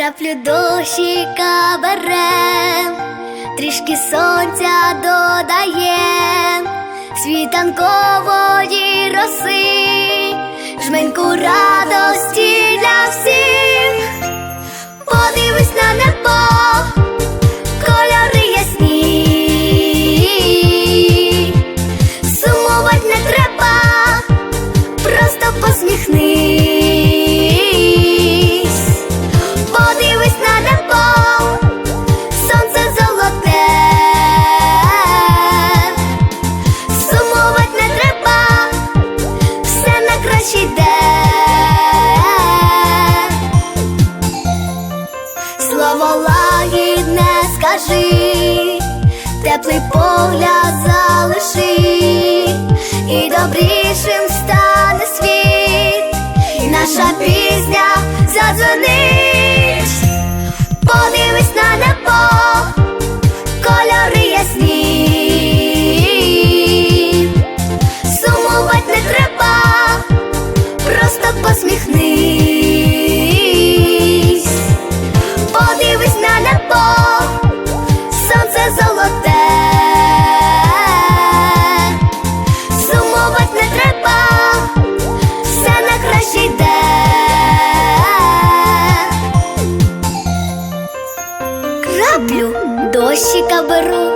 краплю дощика берем, трішки сонця додаєм, світанкової роси, жменьку радості для всіх, подивись на небо, кольори ясні, сумувать не треба, просто посміхнись, Слово лагідне скажи, теплий погляд залиши, і добрішим стане просто посміхнись. Подивись на небо, сонце золоте, сумувать не треба, все на краще йде. Краплю дощика беру,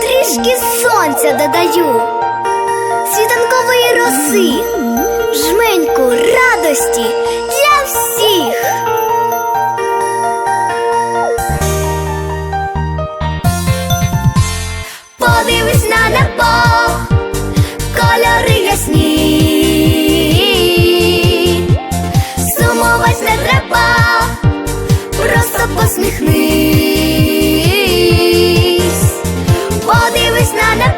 трішки сонця додаю, світанкової роси, жменьку дивлюсь на небо, кольори ясні, сумовать не треба, просто посміхнись, подивись на небо.